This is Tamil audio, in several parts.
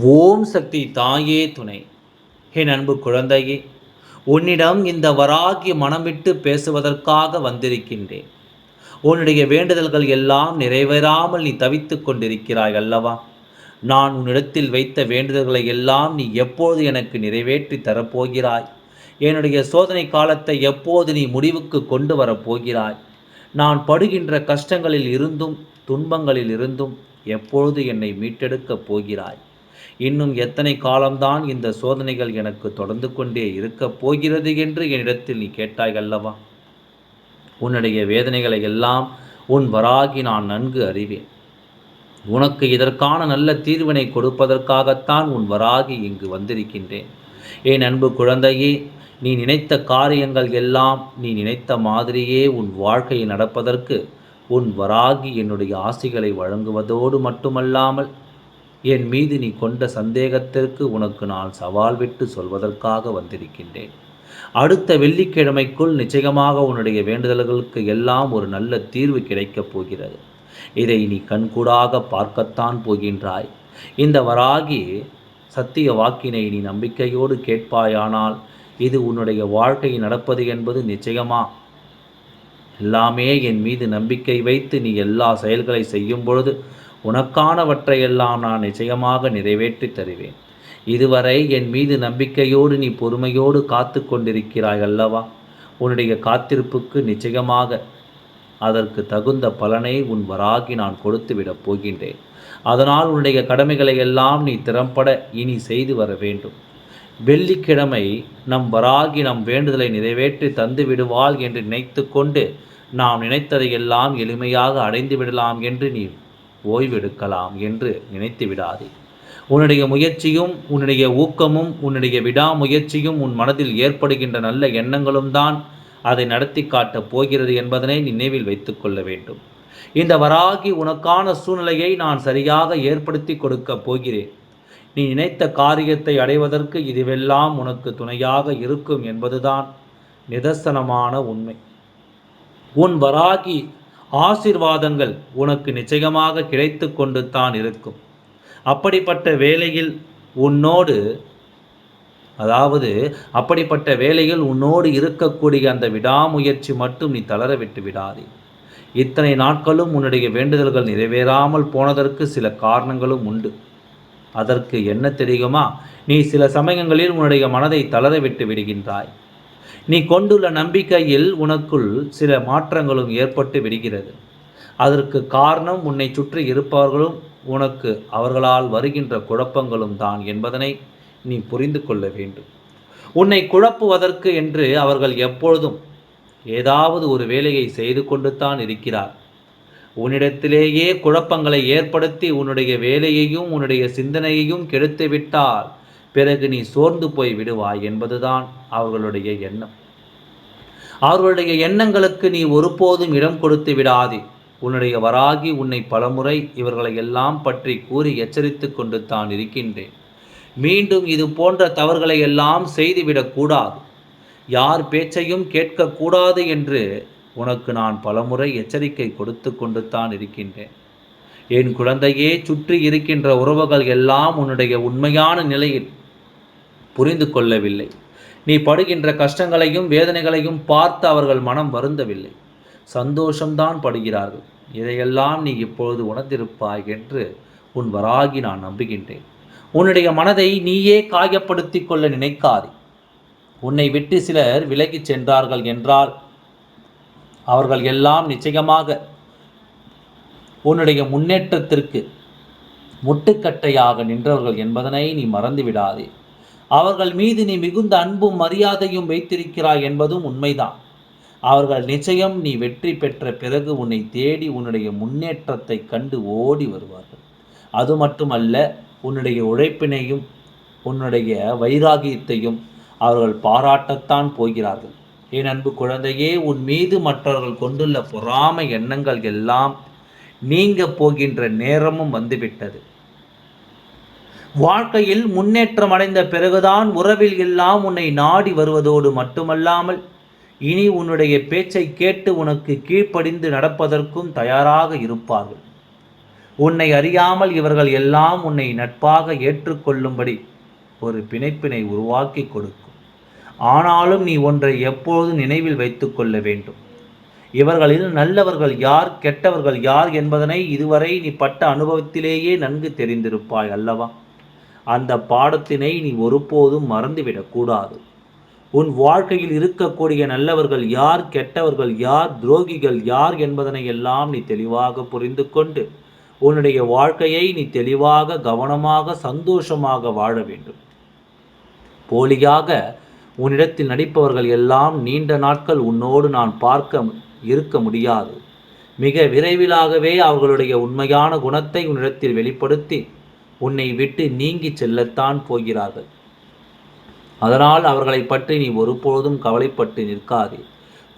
ஓம் சக்தி தாயே துணை. என் அன்பு குழந்தையே உன்னிடம் இந்த வராகி மனம் விட்டு பேசுவதற்காக வந்திருக்கின்றேன். உன்னுடைய வேண்டுதல்கள் எல்லாம் நிறைவேறாமல் நீ தவித்து கொண்டிருக்கிறாய் அல்லவா? நான் உன்னிடத்தில் வைத்த வேண்டுதல்களை எல்லாம் நீ எப்போது எனக்கு நிறைவேற்றி தரப்போகிறாய்? என்னுடைய சோதனை காலத்தை எப்போது நீ முடிவுக்கு கொண்டு வரப்போகிறாய்? நான் படுகின்ற கஷ்டங்களில் இருந்தும் துன்பங்களில் இருந்தும் எப்பொழுது என்னை மீட்டெடுக்கப் போகிறாய்? இன்னும் எத்தனை காலம்தான் இந்த சோதனைகள் எனக்கு தொடர்ந்து கொண்டே இருக்கப் போகிறது என்று என்னிடத்தில் நீ கேட்டாய் அல்லவா? உன்னுடைய வேதனைகளை எல்லாம் உன் வராகி நான் நன்கு அறிவேன். உனக்கு இதற்கான நல்ல தீர்வினை கொடுப்பதற்காகத்தான் உன் வராகி இங்கு வந்திருக்கின்றேன். என் அன்பு குழந்தையே நீ நினைத்த காரியங்கள் எல்லாம் நீ நினைத்த மாதிரியே உன் வாழ்க்கையை நடப்பதற்கு உன் வராகி என்னுடைய ஆசிகளை வழங்குவதோடு மட்டுமல்லாமல் என் மீது நீ கொண்ட சந்தேகத்திற்கு உனக்கு நான் சவால் விட்டு சொல்வதற்காக வந்திருக்கின்றேன். அடுத்த வெள்ளிக்கிழமைக்குள் நிச்சயமாக உன்னுடைய வேண்டுதல்களுக்கு எல்லாம் ஒரு நல்ல தீர்வு கிடைக்கப் போகிறது. இதை நீ கண்கூடாக பார்க்கத்தான் போகின்றாய். இந்த வராகி சத்திய வாக்கினை நீ நம்பிக்கையோடு கேட்பாயானால் இது உன்னுடைய வாழ்க்கை நடப்பது என்பது நிச்சயமா? எல்லாமே என் மீது நம்பிக்கை வைத்து நீ எல்லா செயல்களை செய்யும் பொழுது உனக்கானவற்றையெல்லாம் நான் நிச்சயமாக நிறைவேற்றி தருவேன். இதுவரை என் மீது நம்பிக்கையோடு நீ பொறுமையோடு காத்து கொண்டிருக்கிறாய் அல்லவா? உன்னுடைய காத்திருப்புக்கு நிச்சயமாக அதற்கு தகுந்த பலனை உன் வராகி நான் கொடுத்து விடப் போகின்றேன். அதனால் உன்னுடைய கடமைகளை எல்லாம் நீ திறம்பட இனி செய்து வர வேண்டும். வெள்ளிக்கிழமை நம் வராகி நம் வேண்டுதலை நிறைவேற்றி தந்து விடுவாள் என்று நினைத்து கொண்டு நாம் நினைத்ததையெல்லாம் எளிமையாக அடைந்து விடலாம் என்று நீ ஓய்வெடுக்கலாம் என்று நினைத்து விடாதே. உன்னுடைய முயற்சியும் உன்னுடைய ஊக்கமும் உன்னுடைய விடாமுயற்சியும் உன் மனதில் ஏற்படுகின்ற நல்ல எண்ணங்களும் தான் அதை நடத்தி காட்டப் போகிறது என்பதனை நினைவில் வைத்துக்கொள்ள வேண்டும். இந்த வராகி உனக்கான சூழ்நிலையை நான் சரியாக ஏற்படுத்தி கொடுக்கப் போகிறேன். நீ நினைத்த காரியத்தை அடைவதற்கு இதுவெல்லாம் உனக்கு துணையாக இருக்கும் என்பதுதான் நிதர்சனமான உண்மை. உன் வராகி ஆசிர்வாதங்கள் உனக்கு நிச்சயமாக கிடைத்து கொண்டு தான் இருக்கும். அப்படிப்பட்ட வேலையில் உன்னோடு அதாவது அப்படிப்பட்ட வேலையில் உன்னோடு இருக்கக்கூடிய அந்த விடாமுயற்சி மட்டும் நீ தளர விட்டு விடாதே. இத்தனை நாட்களும் உன்னுடைய வேண்டுதல்கள் நிறைவேறாமல் போனதற்கு சில காரணங்களும் உண்டு. அதற்கு என்ன தெரியுமா? நீ சில சமயங்களில் உன்னுடைய மனதை தளர விட்டு விடுகின்றாய். நீ கொண்டுள்ள நம்பிக்கையில் உனக்குள் சில மாற்றங்களும் ஏற்பட்டு விடுகிறது. அதற்கு காரணம் உன்னை சுற்றி இருப்பவர்களும் உனக்கு அவர்களால் வருகின்ற குழப்பங்களும் தான் என்பதனை நீ புரிந்து கொள்ள வேண்டும். உன்னை குழப்புவதற்கு என்று அவர்கள் எப்பொழுதும் ஏதாவது ஒரு வேலையை செய்து கொண்டு தான் இருக்கிறார். உன்னிடத்திலேயே குழப்பங்களை ஏற்படுத்தி உன்னுடைய வேலையையும் உன்னுடைய சிந்தனையையும் கெடுத்துவிட்டால் பிறகு நீ சோர்ந்து போய் விடுவாய் என்பதுதான் அவர்களுடைய எண்ணம். அவர்களுடைய எண்ணங்களுக்கு நீ ஒருபோதும் இடம் கொடுத்து விடாதே. உன்னுடைய வராகி உன்னை பலமுறை இவர்களை எல்லாம் பற்றி கூறி எச்சரித்து கொண்டு தான் இருக்கின்றேன். மீண்டும் இது போன்ற தவறுகளை எல்லாம் செய்துவிடக்கூடாது யார் பேச்சையும் கேட்கக்கூடாது என்று உனக்கு நான் பலமுறை எச்சரிக்கை கொடுத்து கொண்டு தான் இருக்கின்றேன். என் குழந்தையே சுற்றி இருக்கின்ற உறவுகள் எல்லாம் உன்னுடைய உண்மையான நிலையில் புரிந்து கொள்ளவில்லை. நீ படுகின்ற கஷ்டங்களையும் வேதனைகளையும் பார்த்து அவர்கள் மனம் வருந்தவில்லை. சந்தோஷம்தான் படுகிறார்கள். இதையெல்லாம் நீ இப்பொழுது உணர்ந்திருப்பாய் என்று உன் வராகி நான் நம்புகின்றேன். உன்னுடைய மனதை நீயே காயப்படுத்தி கொள்ள நினைக்காது. உன்னை விட்டு சிலர் விலகிச் சென்றார்கள் என்றால் அவர்கள் எல்லாம் நிச்சயமாக உன்னுடைய முன்னேற்றத்திற்கு முட்டுக்கட்டையாக நின்றவர்கள் என்பதனை நீ மறந்து விடாதே அவர்கள் மீது நீ மிகுந்த அன்பும் மரியாதையும் வைத்திருக்கிறாய் என்பதும் உண்மைதான். அவர்கள் நிச்சயம் நீ வெற்றி பெற்ற பிறகு உன்னை தேடி உன்னுடைய முன்னேற்றத்தை கண்டு ஓடி வருவார்கள். அது மட்டுமல்ல உன்னுடைய உழைப்பினையும் உன்னுடைய வைராகியத்தையும் அவர்கள் பாராட்டத்தான் போகிறார்கள். என் அன்பு குழந்தையே உன் மீது மற்றவர்கள் கொண்டுள்ள பொறாமை எண்ணங்கள் எல்லாம் நீங்க போகின்ற நேரமும் வந்துவிட்டது. வாழ்க்கையில் முன்னேற்றம் அடைந்த பிறகுதான் உறவில் எல்லாம் உன்னை நாடி வருவதோடு மட்டுமல்லாமல் இனி உன்னுடைய பேச்சை கேட்டு உனக்கு கீழ்ப்படிந்து நடப்பதற்கும் தயாராக இருப்பார்கள். உன்னை அறியாமல் இவர்கள் எல்லாம் உன்னை நட்பாக ஏற்றுக்கொள்ளும்படி ஒரு பிணைப்பினை உருவாக்கி கொடுக்கும். ஆனாலும் நீ ஒன்றை எப்போதும் நினைவில் வைத்துக்கொள்ள வேண்டும். இவர்களில் நல்லவர்கள் யார் கெட்டவர்கள் யார் என்பதனை இதுவரை நீ பட்ட அனுபவத்திலேயே நன்கு தெரிந்திருப்பாய் அல்லவா? அந்த பாடத்தினை நீ ஒருபோதும் மறந்துவிடக்கூடாது உன் வாழ்க்கையில் இருக்கக்கூடிய நல்லவர்கள் யார் கெட்டவர்கள் யார் துரோகிகள் யார் என்பதனை எல்லாம் நீ தெளிவாக புரிந்து கொண்டு உன்னுடைய வாழ்க்கையை நீ தெளிவாக கவனமாக சந்தோஷமாக வாழ வேண்டும். போலியாக உன்னிடத்தில் நடிப்பவர்கள் எல்லாம் நீண்ட நாட்கள் உன்னோடு நான் பார்க்க இருக்க முடியாது. மிக விரைவிலாகவே அவர்களுடைய உண்மையான குணத்தை உன்னிடத்தில் வெளிப்படுத்தி உன்னை விட்டு நீங்கி செல்லத்தான் போகிறார்கள். அதனால் அவர்களை பற்றி நீ ஒருபொழுதும் கவலைப்பட்டு நிற்காதே.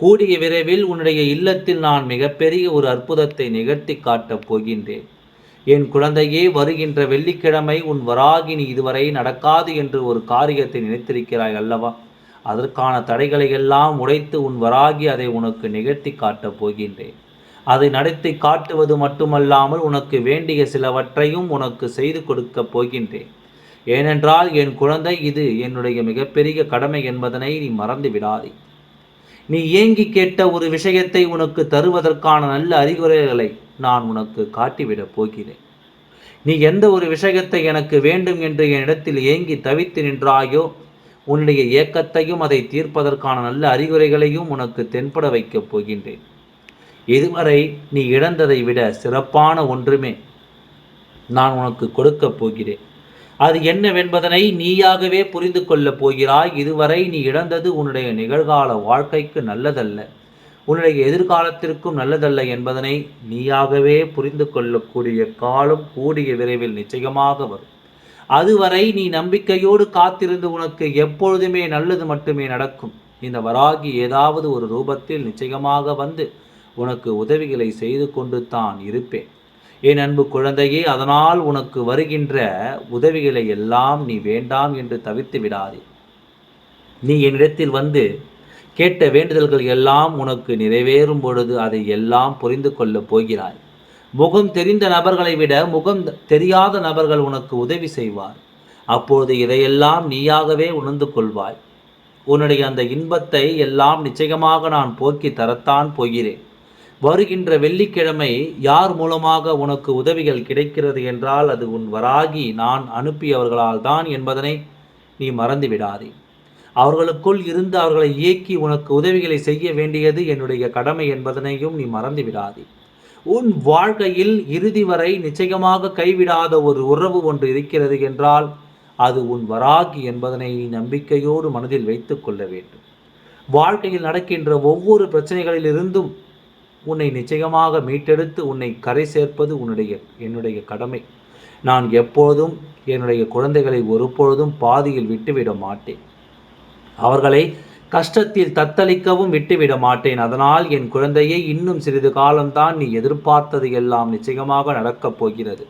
கூடிய விரைவில் உன்னுடைய இல்லத்தில் நான் மிகப்பெரிய ஒரு அற்புதத்தை நிகழ்த்தி காட்டப் போகின்றேன். என் குழந்தையே வருகின்ற வெள்ளிக்கிழமை உன் வராகினி இதுவரை நடக்காது என்று ஒரு காரியத்தை நினைத்திருக்கிறாய் அல்லவா? அதற்கான தடைகளை எல்லாம் உடைத்து உன் வராகி அதை உனக்கு நிகழ்த்தி காட்டப் போகின்றேன். அதை நடத்தி காட்டுவது மட்டுமல்லாமல் உனக்கு வேண்டிய சிலவற்றையும் உனக்கு செய்து கொடுக்கப் போகின்றேன். ஏனென்றால் என் குழந்தை இது என்னுடைய மிகப்பெரிய கடமை என்பதனை நீ மறந்து விடாதே. நீ ஏங்கி கேட்ட ஒரு விஷயத்தை உனக்கு தருவதற்கான நல்ல அறிகுறைகளை நான் உனக்கு காட்டிவிடப் போகிறேன். நீ எந்த ஒரு விஷயத்தை எனக்கு வேண்டும் என்று என்னிடத்தில் ஏங்கி தவித்து நின்றாயோ உன்னுடைய ஏக்கத்தையும் அதை தீர்ப்பதற்கான நல்ல அறிகுறைகளையும் உனக்கு தென்பட வைக்கப் போகின்றேன். இதுவரை நீ இழந்ததை விட சிறப்பான ஒன்றுமே நான் உனக்கு கொடுக்கப் போகிறேன். அது என்னவென்பதனை நீயாகவே புரிந்து கொள்ளப் போகிறாய். இதுவரை நீ இழந்தது உன்னுடைய நிகழ்கால வாழ்க்கைக்கு நல்லதல்ல. உன்னுடைய எதிர்காலத்திற்கும் நல்லதல்ல என்பதனை நீயாகவே புரிந்து கொள்ளக்கூடிய காலம் கூடிய விரைவில் நிச்சயமாக வரும். அதுவரை நீ நம்பிக்கையோடு காத்திருந்து உனக்கு எப்பொழுதுமே நல்லது மட்டுமே நடக்கும். இந்த வராகி ஏதாவது ஒரு ரூபத்தில் நிச்சயமாக வந்து உனக்கு உதவிகளை செய்து கொண்டு தான் இருப்பேன். என் அன்பு குழந்தையே அதனால் உனக்கு வருகின்ற உதவிகளை எல்லாம் நீ வேண்டாம் என்று தவிர்த்து விடாதே. நீ என்னிடத்தில் வந்து கேட்ட வேண்டுதல்கள் எல்லாம் உனக்கு நிறைவேறும் பொழுது அதை எல்லாம் புரிந்து கொள்ளப் போகிறாய். முகம் தெரிந்த நபர்களை விட முகம் தெரியாத நபர்கள் உனக்கு உதவி செய்வார். அப்போது இதையெல்லாம் நீயாகவே உணர்ந்து கொள்வாய். உன்னுடைய அந்த இன்பத்தை எல்லாம் நிச்சயமாக நான் போக்கி தரத்தான் போகிறேன். வருகின்ற வெள்ளிக்கிழமை யார் மூலமாக உனக்கு உதவிகள் கிடைக்கிறது என்றால் அது உன் வராகி நான் அனுப்பியவர்களால் தான் என்பதனை நீ மறந்து விடாதே அவர்களுக்குள் இருந்து அவர்களை இயக்கி உனக்கு உதவிகளை செய்ய வேண்டியது என்னுடைய கடமை என்பதனையும் நீ மறந்து விடாதே உன் வாழ்க்கையில் இறுதி வரை நிச்சயமாக கைவிடாத ஒரு உறவு ஒன்று இருக்கிறது என்றால் அது உன் வராகி என்பதனை நீ நம்பிக்கையோடு மனதில் வைத்து கொள்ள வேண்டும். வாழ்க்கையில் நடக்கின்ற ஒவ்வொரு பிரச்சனைகளிலிருந்தும் உன்னை நிச்சயமாக மீட்டெடுத்து உன்னை கரை சேர்ப்பது உன்னுடைய என்னுடைய கடமை. நான் எப்போதும் என்னுடைய குழந்தைகளை ஒருபொழுதும் பாதியில் விட்டுவிட மாட்டேன். அவர்களை கஷ்டத்தில் தத்தளிக்கவும் விட்டுவிட மாட்டேன். அதனால் என் குழந்தையை இன்னும் சிறிது காலம்தான் நீ எதிர்பார்த்தது எல்லாம் நிச்சயமாக நடக்கப் போகிறது.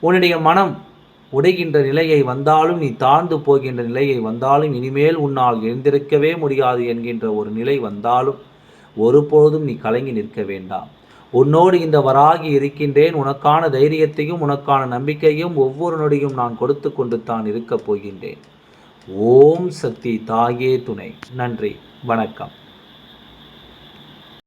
உன்னுடைய மனம் உடைகின்ற நிலையை வந்தாலும் நீ தாழ்ந்து போகின்ற நிலையை வந்தாலும் இனிமேல் உன்னால் எழுந்திருக்கவே முடியாது என்கின்ற ஒரு நிலை வந்தாலும் ஒருபொழுதும் நீ கலங்கி நிற்க வேண்டாம். உன்னோடு இந்த வராகி இருக்கின்றேன். உனக்கான தைரியத்தையும் உனக்கான நம்பிக்கையும் ஒவ்வொரு நொடியும் நான் கொடுத்து கொண்டு தான் இருக்கப் போகின்றேன். ஓம் சக்தி தாயே துணை. நன்றி. வணக்கம்.